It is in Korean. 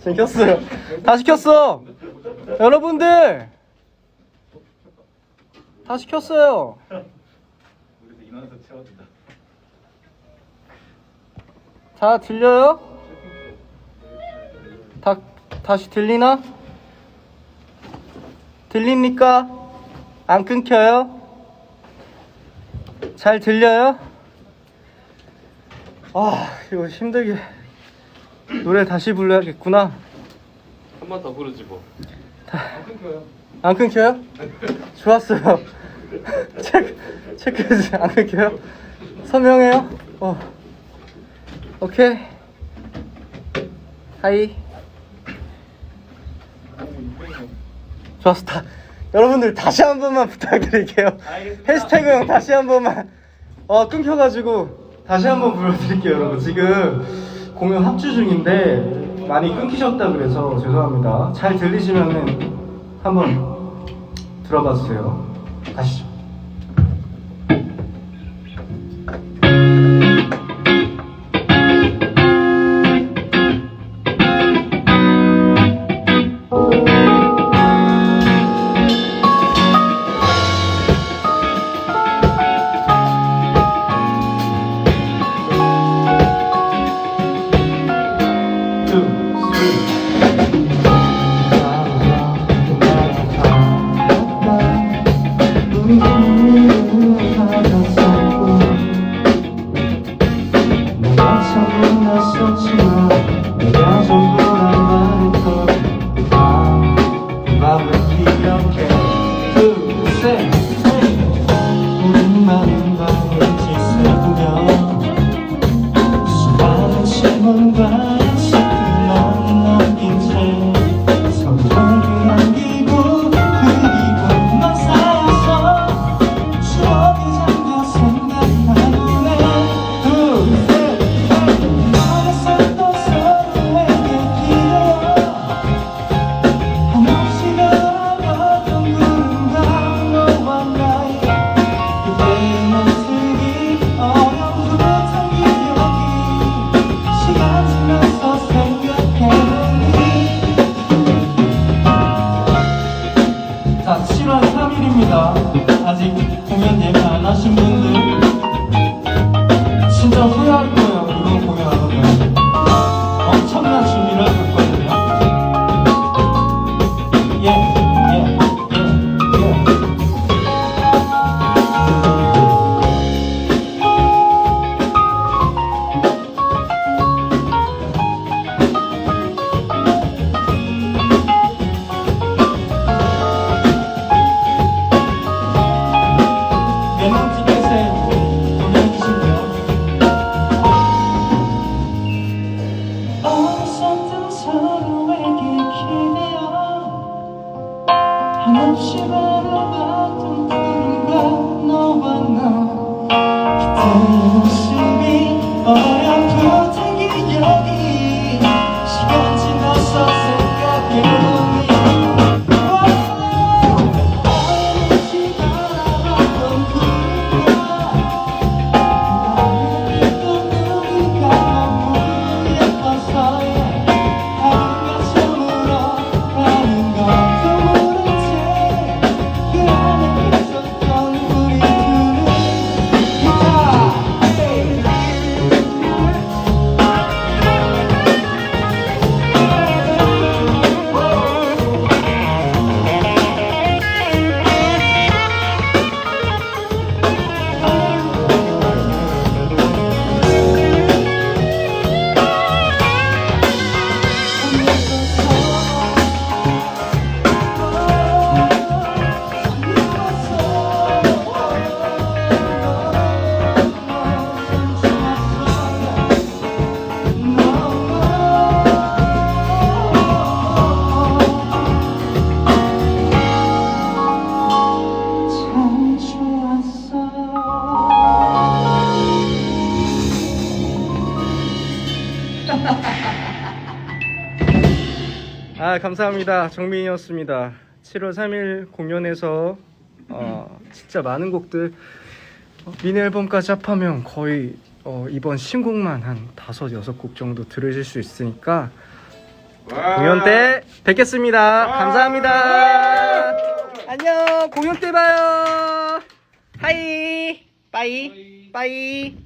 지금 켰어요. 다시 켰어. 여러분들 다시 켰어요. 다 들려요? 다 다시 들리나? 들립니까? 안 끊겨요? 잘 들려요? 아 이거 힘들게 노래 다시 불러야겠구나. 한 번 더 부르지 뭐. 안 끊겨요? 좋았어요. 체크, 체크해주세요. 안 끊겨요? 서명해요? 어. 오케이. 하이. 좋았어. 다, 여러분들 다시 한 번만 부탁드릴게요. 해시태그 형 다시 한 번만. 어, 끊겨가지고 다시 한 번 불러드릴게요, 여러분. 지금 공연 합주 중인데 많이 끊기셨다 그래서 죄송합니다. 잘 들리시면은 한번 들어봐 주세요. 가시죠. 3일입니다. 아직 공연 예매 안 하신 분들 서로에게 기대어 한없이 바라봤던 구름과 너와 나 그때의 모습이 어렴 아 감사합니다 정민이었습니다 7월 3일 공연에서 어, 진짜 많은 곡들 어, 미니 앨범까지 합하면 거의 어, 이번 신곡만 한 다섯 여섯 곡 정도 들으실 수 있으니까 공연 때 뵙겠습니다. 감사합니다. 안녕. 공연 때 봐요. 하이. 빠이. 빠이.